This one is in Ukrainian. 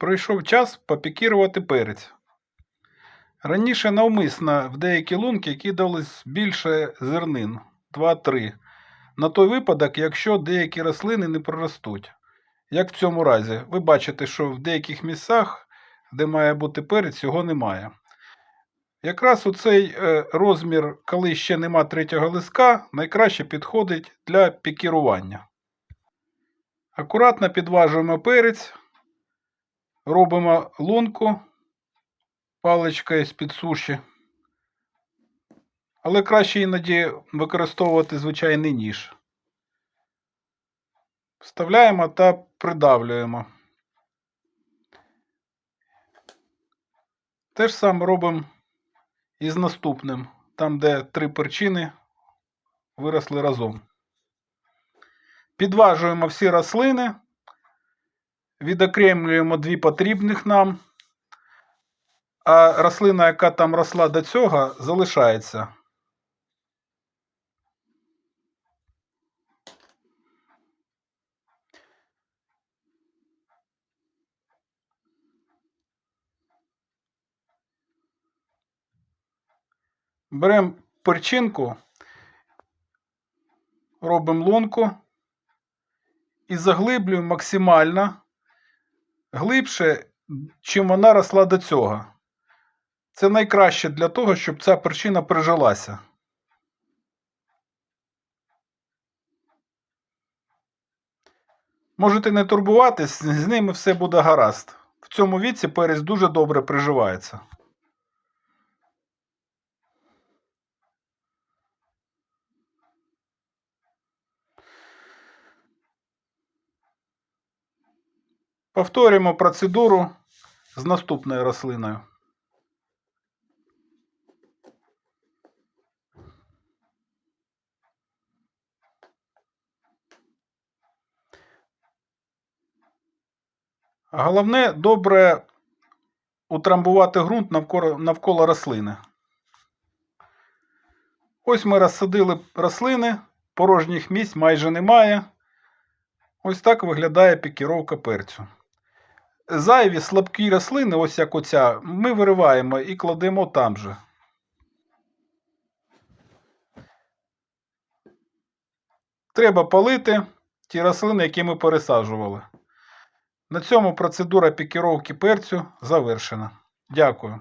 Прийшов час попікірувати перець. Раніше навмисно в деякі лунки кидались більше зернин 2-3. На той випадок, якщо деякі рослини не проростуть. Як в цьому разі, ви бачите, що в деяких місцях, де має бути перець, його немає. Якраз у цей е, розмір, коли ще нема третього листка, найкраще підходить для пікірування. Акуратно підважуємо перець, робимо лунку паличкою з-під суші. Але краще іноді використовувати звичайний ніж. Вставляємо та придавлюємо. Те ж саме робимо і з наступним, там, де три перчини виросли разом. Підважуємо всі рослини, відокремлюємо дві потрібних нам, а рослина, яка там росла до цього, залишається. Беремо перчинку, робимо лунку і заглиблюємо максимально глибше, чим вона росла до цього. Це найкраще для того, щоб ця перчина прижилася. Можете не турбуватись, з ними все буде гаразд. В цьому віці перець дуже добре приживається. Повторюємо процедуру з наступною рослиною. Головне добре утрамбувати ґрунт навколо, рослини. Ось ми розсадили рослини, порожніх місць майже немає. Ось так виглядає пікіровка перцю. Зайві слабкі рослини, ось як оця, ми вириваємо і кладемо там же. Треба полити ті рослини, які ми пересаджували. На цьому процедура пікіровки перцю завершена. Дякую.